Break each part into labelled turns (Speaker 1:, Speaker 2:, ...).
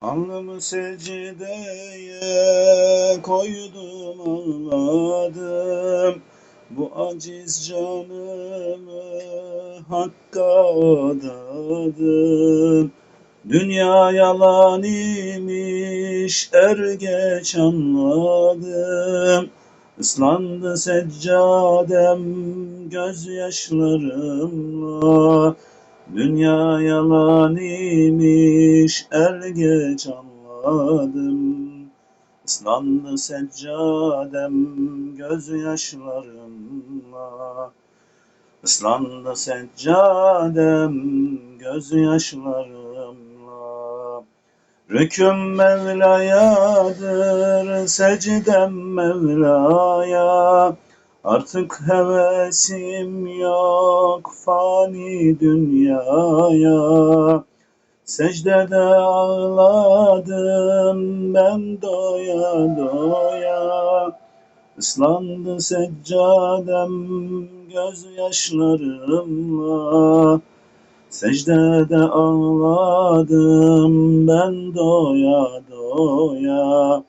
Speaker 1: Alnımı secdeye koydum ağladım Bu aciz canımı Hakk'a adadım Dünya yalan imiş er geç anladım. Islandı seccadem gözyaşlarımla Dünya yalan imiş er geç anladım. Islandı seccadem gözyaşlarımla Islandı seccadem gözyaşlarımla Rüküm Mevla'yadır, secdem Mevla'ya Artık hevesim yok fani dünyaya. Secdede ağladım ben doya doya. Islandı seccadem gözyaşlarımla. Secdede ağladım ben doya doya.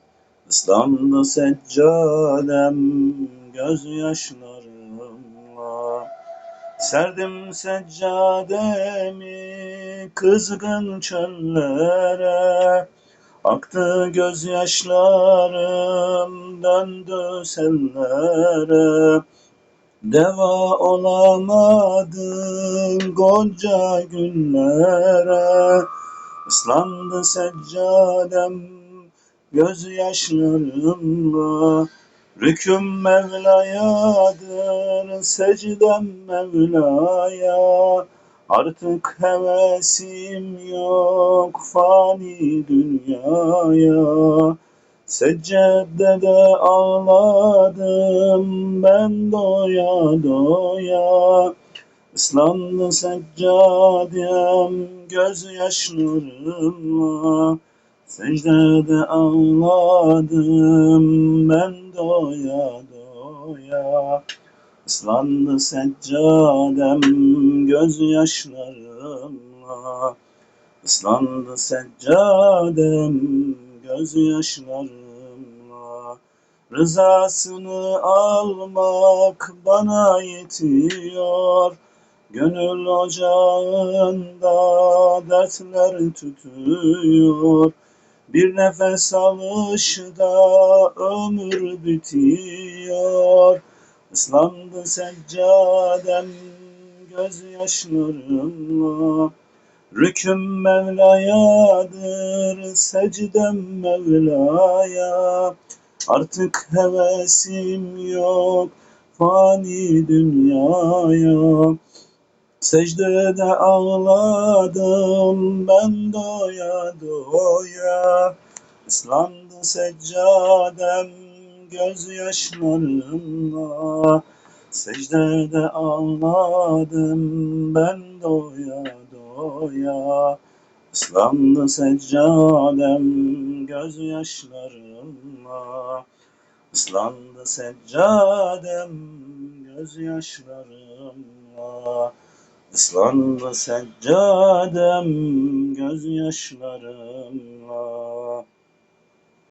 Speaker 1: Islandı seccadem gözyaşlarımla. Serdim seccademi kızgın çöllere. Aktı gözyaşlarım döndü sellere Deva olamadım gonca günlere. Islandı seccadem gözyaşlarımla Rüküm Mevla'yadır, secdem Mevla'ya. Artık hevesim yok fani dünyaya. Seccadede ağladım ben doya doya. Islandı seccadem gözyaşlarımla Secdede ağladım ben doya doya. Islandı seccadem gözyaşlarımla. Islandı seccadem gözyaşlarımla. Rızasını almak bana yetiyor. Gönül ocağında dertler tütüyor Bir nefes alışta ömür bitiyor. Islandı seccadem gözyaşlarımla Rüküm Mevla'yadır, secdem Mevla'ya. Artık hevesim yok fani dünyaya Secdede ağladım ben doya doya. Islandı seccadem gözyaşlarımla. Secdede ağladım ben doya doya. Islandı seccadem gözyaşlarımla. Islandı seccadem gözyaşlarımla Islandı seccadem gözyaşlarımla